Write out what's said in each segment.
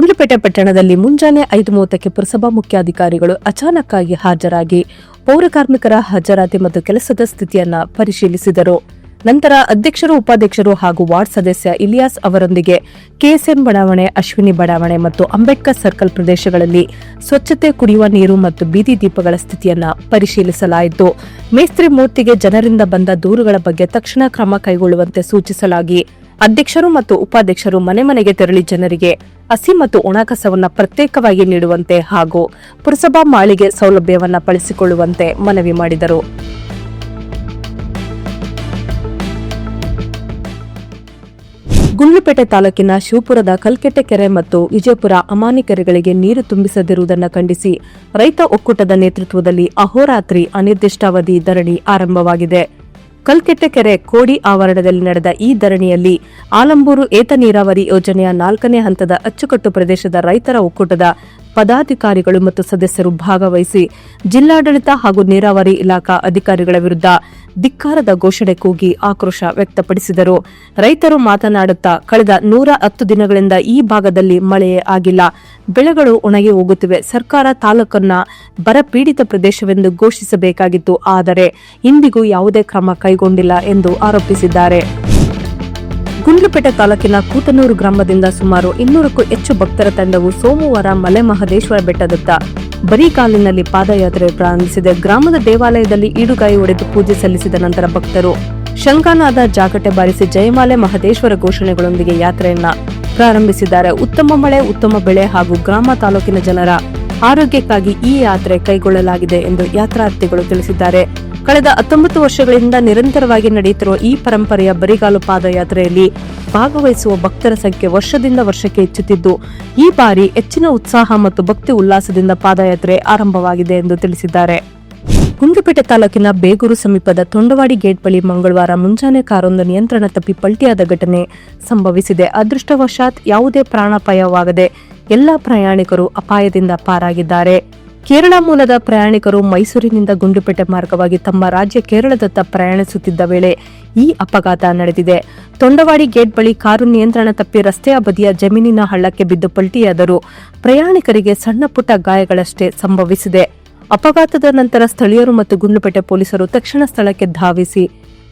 ಗುಂಡ್ಲುಪೇಟೆ ಪಟ್ಟಣದಲ್ಲಿ ಮುಂಜಾನೆ ಐದು ಮೂವತ್ತಕ್ಕೆ ಪುರಸಭಾ ಮುಖ್ಯಾಧಿಕಾರಿಗಳು ಅಚಾನಕ್ಕಾಗಿ ಹಾಜರಾಗಿ ಪೌರ ಕಾರ್ಮಿಕರ ಹಾಜರಾತಿ ಮತ್ತು ಕೆಲಸದ ಸ್ಥಿತಿಯನ್ನ ಪರಿಶೀಲಿಸಿದರು. ನಂತರ ಅಧ್ಯಕ್ಷರು, ಉಪಾಧ್ಯಕ್ಷರು ಹಾಗೂ ವಾರ್ಡ್ ಸದಸ್ಯ ಇಲಿಯಾಸ್ ಅವರೊಂದಿಗೆ ಕೆಎಸ್ಎಂ ಬಡಾವಣೆ, ಅಶ್ವಿನಿ ಬಡಾವಣೆ ಮತ್ತು ಅಂಬೇಡ್ಕರ್ ಸರ್ಕಲ್ ಪ್ರದೇಶಗಳಲ್ಲಿ ಸ್ವಚ್ಛತೆ ಕುಡಿಯುವ ನೀರು ಮತ್ತು ಬೀದಿ ದೀಪಗಳ ಸ್ಥಿತಿಯನ್ನು ಪರಿಶೀಲಿಸಲಾಯಿತು. ಮೇಸ್ತ್ರಿ ಮೂರ್ತಿಗೆ ಜನರಿಂದ ಬಂದ ದೂರುಗಳ ಬಗ್ಗೆ ತಕ್ಷಣ ಕ್ರಮ ಕೈಗೊಳ್ಳುವಂತೆ ಸೂಚಿಸಲಾಗಿ ಅಧ್ಯಕ್ಷರು ಮತ್ತು ಉಪಾಧ್ಯಕ್ಷರು ಮನೆ ಮನೆಗೆ ತೆರಳಿ ಜನರಿಗೆ ಹಸಿ ಮತ್ತು ಒಣ ಕಸವನ್ನ ಪ್ರತ್ಯೇಕವಾಗಿ ನೀಡುವಂತೆ ಹಾಗೂ ಪುರಸಭಾ ಮಾಳಿಗೆ ಸೌಲಭ್ಯವನ್ನ ಬಳಸಿಕೊಳ್ಳುವಂತೆ ಮನವಿ ಮಾಡಿದರು. ಗುಂಡ್ಲುಪೇಟೆ ತಾಲೂಕಿನ ಶಿವಪುರದ ಕಲ್ಕೆಟ್ಟೆ ಕೆರೆ ಮತ್ತು ವಿಜಯಪುರ ಅಮಾನಿ ಕೆರೆಗಳಿಗೆ ನೀರು ತುಂಬಿಸದಿರುವುದನ್ನು ಖಂಡಿಸಿ ರೈತ ಒಕ್ಕೂಟದ ನೇತೃತ್ವದಲ್ಲಿ ಅಹೋರಾತ್ರಿ ಅನಿರ್ದಿಷ್ಟಾವಧಿ ಧರಣಿ ಆರಂಭವಾಗಿದೆ. ಕಲ್ಕೆಟ್ಟೆ ಕೆರೆ ಕೋಡಿ ಆವರಣದಲ್ಲಿ ನಡೆದ ಈ ಧರಣಿಯಲ್ಲಿ ಆಲಂಬೂರು ಏತ ನೀರಾವರಿ ಯೋಜನೆಯ ನಾಲ್ಕನೇ ಹಂತದ ಅಚ್ಚುಕಟ್ಟು ಪ್ರದೇಶದ ರೈತರ ಒಕ್ಕೂಟದ ಪದಾಧಿಕಾರಿಗಳು ಮತ್ತು ಸದಸ್ಯರು ಭಾಗವಹಿಸಿ ಜಿಲ್ಲಾಡಳಿತ ಹಾಗೂ ನೀರಾವರಿ ಇಲಾಖಾ ಅಧಿಕಾರಿಗಳ ವಿರುದ್ಧ ಧಿಕ್ಕಾರದ ಘೋಷಣೆ ಕೂಗಿ ಆಕ್ರೋಶ ವ್ಯಕ್ತಪಡಿಸಿದರು. ರೈತರು ಮಾತನಾಡುತ್ತಾ ಕಳೆದ ನೂರ ಹತ್ತು ದಿನಗಳಿಂದ ಈ ಭಾಗದಲ್ಲಿ ಮಳೆಯೇ ಆಗಿಲ್ಲ. ಬೆಳೆಗಳು ಒಣಗಿ ಹೋಗುತ್ತಿವೆ. ಸರ್ಕಾರ ತಾಲೂಕನ್ನ ಬರಪೀಡಿತ ಪ್ರದೇಶವೆಂದು ಘೋಷಿಸಬೇಕಾಗಿತ್ತು. ಆದರೆ ಇಂದಿಗೂ ಯಾವುದೇ ಕ್ರಮ ಕೈಗೊಂಡಿಲ್ಲ ಎಂದು ಆರೋಪಿಸಿದ್ದಾರೆ. ಗುಂಡ್ಲುಪೇಟೆ ತಾಲೂಕಿನ ಕೂತನೂರು ಗ್ರಾಮದಿಂದ ಸುಮಾರು ಇನ್ನೂರಕ್ಕೂ ಹೆಚ್ಚು ಭಕ್ತರ ತಂಡವು ಸೋಮವಾರ ಮಲೆ ಮಹದೇಶ್ವರ ಬೆಟ್ಟದತ್ತ ಬರೀ ಕಾಲಿನಲ್ಲಿ ಪಾದಯಾತ್ರೆ ಪ್ರಾರಂಭಿಸಿದೆ. ಗ್ರಾಮದ ದೇವಾಲಯದಲ್ಲಿ ಈಡುಗಾಯಿ ಒಡೆದು ಪೂಜೆ ಸಲ್ಲಿಸಿದ ನಂತರ ಭಕ್ತರು ಶಂಖನಾದ ಜಾಗಟೆ ಬಾರಿಸಿ ಜಯಮಾಲೆ ಮಹದೇಶ್ವರ ಘೋಷಣೆಗಳೊಂದಿಗೆ ಯಾತ್ರೆಯನ್ನ ಪ್ರಾರಂಭಿಸಿದ್ದಾರೆ. ಉತ್ತಮ ಮಳೆ, ಉತ್ತಮ ಬೆಳೆ ಹಾಗೂ ಗ್ರಾಮ ತಾಲೂಕಿನ ಜನರ ಆರೋಗ್ಯಕ್ಕಾಗಿ ಈ ಯಾತ್ರೆ ಕೈಗೊಳ್ಳಲಾಗಿದೆ ಎಂದು ಯಾತ್ರಾರ್ಥಿಗಳು ತಿಳಿಸಿದ್ದಾರೆ. ಕಳೆದ ಹತ್ತೊಂಬತ್ತು ವರ್ಷಗಳಿಂದ ನಿರಂತರವಾಗಿ ನಡೆಯುತ್ತಿರುವ ಈ ಪರಂಪರೆಯ ಬರಿಗಾಲು ಪಾದಯಾತ್ರೆಯಲ್ಲಿ ಭಾಗವಹಿಸುವ ಭಕ್ತರ ಸಂಖ್ಯೆ ವರ್ಷದಿಂದ ವರ್ಷಕ್ಕೆ ಹೆಚ್ಚುತ್ತಿದ್ದು, ಈ ಬಾರಿ ಹೆಚ್ಚಿನ ಉತ್ಸಾಹ ಮತ್ತು ಭಕ್ತಿ ಉಲ್ಲಾಸದಿಂದ ಪಾದಯಾತ್ರೆ ಆರಂಭವಾಗಿದೆ ಎಂದು ತಿಳಿಸಿದ್ದಾರೆ. ಗುಂಡ್ಲುಪೇಟೆ ತಾಲೂಕಿನ ಬೇಗೂರು ಸಮೀಪದ ತೊಂಡವಾಡಿ ಗೇಟ್ ಬಳಿ ಮಂಗಳವಾರ ಮುಂಜಾನೆ ಕಾರೊಂದು ನಿಯಂತ್ರಣ ತಪ್ಪಿ ಪಲ್ಟಿಯಾದ ಘಟನೆ ಸಂಭವಿಸಿದೆ. ಅದೃಷ್ಟವಶಾತ್ ಯಾವುದೇ ಪ್ರಾಣಾಪಾಯವಾಗದೆ ಎಲ್ಲಾ ಪ್ರಯಾಣಿಕರು ಅಪಾಯದಿಂದ ಪಾರಾಗಿದ್ದಾರೆ. ಕೇರಳ ಮೂಲದ ಪ್ರಯಾಣಿಕರು ಮೈಸೂರಿನಿಂದ ಗುಂಡುಪೇಟೆ ಮಾರ್ಗವಾಗಿ ತಮ್ಮ ರಾಜ್ಯ ಕೇರಳದತ್ತ ಪ್ರಯಾಣಿಸುತ್ತಿದ್ದ ವೇಳೆ ಈ ಅಪಘಾತ ನಡೆದಿದೆ. ತೊಂಡವಾಡಿ ಗೇಟ್ ಬಳಿ ಕಾರು ನಿಯಂತ್ರಣ ತಪ್ಪಿ ರಸ್ತೆಯ ಬದಿಯ ಜಮೀನಿನ ಹಳ್ಳಕ್ಕೆ ಬಿದ್ದು ಪಲ್ಟಿಯಾದರು. ಪ್ರಯಾಣಿಕರಿಗೆ ಸಣ್ಣಪುಟ್ಟ ಗಾಯಗಳಷ್ಟೇ ಸಂಭವಿಸಿದೆ. ಅಪಘಾತದ ನಂತರ ಸ್ಥಳೀಯರು ಮತ್ತು ಗುಂಡುಪೇಟೆ ಪೊಲೀಸರು ತಕ್ಷಣ ಸ್ಥಳಕ್ಕೆ ಧಾವಿಸಿ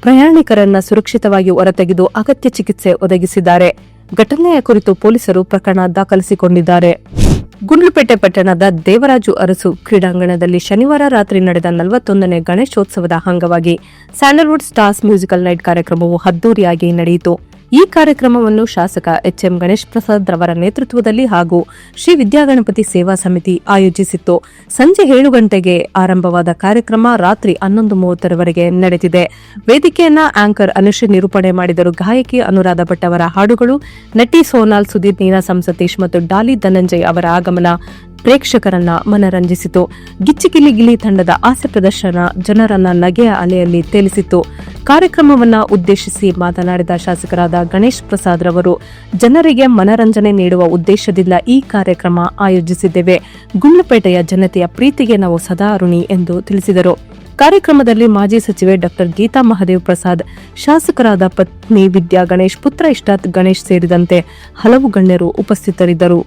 ಪ್ರಯಾಣಿಕರನ್ನ ಸುರಕ್ಷಿತವಾಗಿ ಹೊರತೆಗೆದು ಅಗತ್ಯ ಚಿಕಿತ್ಸೆ ಒದಗಿಸಿದ್ದಾರೆ. ಘಟನೆಯ ಕುರಿತು ಪೊಲೀಸರು ಪ್ರಕರಣ ದಾಖಲಿಸಿಕೊಂಡಿದ್ದಾರೆ. ಗುಂಡ್ಲುಪೇಟೆ ಪಟ್ಟಣದ ದೇವರಾಜು ಅರಸು ಕ್ರೀಡಾಂಗಣದಲ್ಲಿ ಶನಿವಾರ ರಾತ್ರಿ ನಡೆದ ನಲವತ್ತೊಂದನೇ ಗಣೇಶೋತ್ಸವದ ಅಂಗವಾಗಿ ಸ್ಯಾಂಡಲ್ವುಡ್ ಸ್ಟಾರ್ಸ್ ಮ್ಯೂಸಿಕಲ್ ನೈಟ್ ಕಾರ್ಯಕ್ರಮವು ಅದ್ದೂರಿಯಾಗಿ ನಡೆಯಿತು. ಈ ಕಾರ್ಯಕ್ರಮವನ್ನು ಶಾಸಕ ಎಚ್ ಎಂ ಗಣೇಶ್ ಪ್ರಸಾದ್ ರವರ ನೇತೃತ್ವದಲ್ಲಿ ಹಾಗೂ ಶ್ರೀ ವಿದ್ಯಾಗಣಪತಿ ಸೇವಾ ಸಮಿತಿ ಆಯೋಜಿಸಿತ್ತು. ಸಂಜೆ ಏಳು ಗಂಟೆಗೆ ಆರಂಭವಾದ ಕಾರ್ಯಕ್ರಮ ರಾತ್ರಿ ಹನ್ನೊಂದು ಮೂವತ್ತರವರೆಗೆ ನಡೆದಿದೆ. ವೇದಿಕೆಯನ್ನ ಆಂಕರ್ ಅನುಷ್ ನಿರೂಪಣೆ ಮಾಡಿದರು. ಗಾಯಕಿ ಅನುರಾಧ ಭಟ್ ಅವರ ಹಾಡುಗಳು, ನಟಿ ಸೋನಾಲ್ ಸುದೀಪ್ ನೀನಾ ಸಂಸತೀಶ್ ಮತ್ತು ಡಾಲಿ ಧನಂಜಯ್ ಅವರ ಆಗಮನ ಪ್ರೇಕ್ಷಕರನ್ನ ಮನರಂಜಿಸಿತು. ಗಿಚ್ಚಿಗಿಲಿ ಗಿಲಿ ತಂಡದ ಆಸೆ ಪ್ರದರ್ಶನ ಜನರನ್ನ ನಗೆಯ ಅಲೆಯಲ್ಲಿ ತೇಲಿಸಿತು ಕಾರ್ಯಕ್ರಮವನ್ನ ಉದ್ದೇಶಿಸಿ ಮಾತನಾಡಿದ ಶಾಸಕರಾದ ಗಣೇಶ್ ಪ್ರಸಾದ್ ರವರು, ಜನರಿಗೆ ಮನರಂಜನೆ ನೀಡುವ ಉದ್ದೇಶದಿಂದ ಈ ಕಾರ್ಯಕ್ರಮ ಆಯೋಜಿಸಿದ್ದೇವೆ. ಗುಂಡ್ಲುಪೇಟೆಯ ಜನತೆಯ ಪ್ರೀತಿಗೆ ನಾವು ಸದಾ ಋಣಿ ಎಂದು ತಿಳಿಸಿದರು. ಕಾರ್ಯಕ್ರಮದಲ್ಲಿ ಮಾಜಿ ಸಚಿವೆ ಡಾಕ್ಟರ್ ಗೀತಾ ಮಹದೇವ್ ಪ್ರಸಾದ್, ಶಾಸಕರಾದ ಪತ್ನಿ ವಿದ್ಯಾ ಗಣೇಶ್, ಪುತ್ರ ಇಷ್ಟಾತ್ ಗಣೇಶ್ ಸೇರಿದಂತೆ ಹಲವು ಗಣ್ಯರು ಉಪಸ್ಥಿತರಿದ್ದರು.